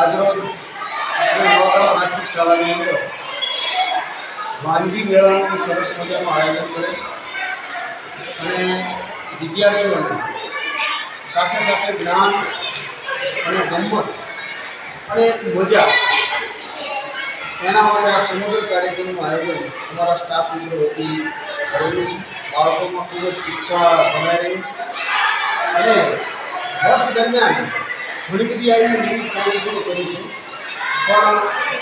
આજરોજ શ્રી નવાગામ પ્રાથમિક શાળાની અંદર વાનગી મેળાનું સરસ મજાનું આયોજન કરે. અને વિદ્યાર્થીઓને સાથે સાથે જ્ઞાન અને ગમત અને મજા એના માટે આ સમગ્ર કાર્યક્રમનું આયોજન અમારા સ્ટાફ મિત્રો વતી કરેલું છે. બાળકોમાં ખૂબ જ ઉત્સાહ જણાઈ રહ્યું છે. અને વર્ષ દરમિયાન ઘણી બધી આવી વિવિધ પ્રવૃત્તિઓ કરી છે. પણ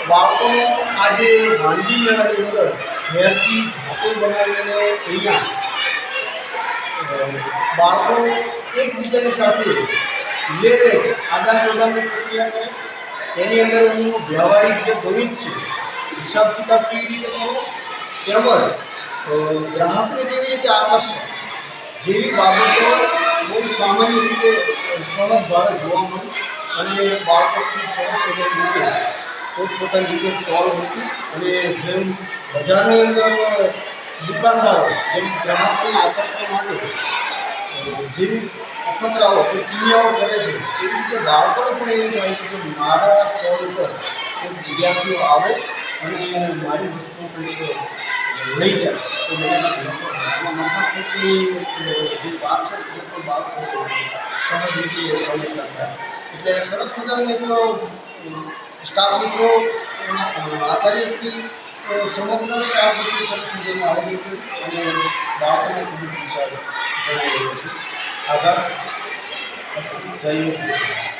બાળકોનો આજે વાનગી મેળાની અંદર ઘેરથી જાતે બનાવીને અહીંયા બાળકો એકબીજાની સાથે લે વેચ આદાન પ્રદાનની પ્રક્રિયા કરે. એની અંદર એમનું વ્યવહારિક જે ગણિત છે, હિસાબ કિતાબ કેવી રીતે કરવો, તેમજ ગ્રાહકને કેવી રીતે આકર્ષવા, જેવી બાબતો બહુ સામાન્ય રીતે સરળ ભાવે જોવા મળી અને બાળપણથી સરસ રીતે પોતપોતાની રીતે સ્ટોલ મૂકી અને જેમ બજારની અંદર, દુકાનદારો જેમ ગ્રાહકને આકર્ષવા માટે જે અખતરાઓ કે ક્રિયાઓ કરે છે, એવી રીતે બાળકોને પણ એવું કહે છે કે મારા સ્ટોલ ઉપર કોઈ વિદ્યાર્થીઓ આવે અને મારી વસ્તુ લઈ જાય. તો મને જે વાત છે એ પણ બાળકો સહજ રીતે સમજ થાય એટલે સરસ મજાનું એક સ્ટાફ મિત્રો આચાર્યશ્રી સમગ્ર સ્ટાફ મિત્રો સરસ મજાનું આયોજન કર્યું અને બાળકોને ખૂબ જ વિચાર જણાવી રહ્યો છે આભાર. જય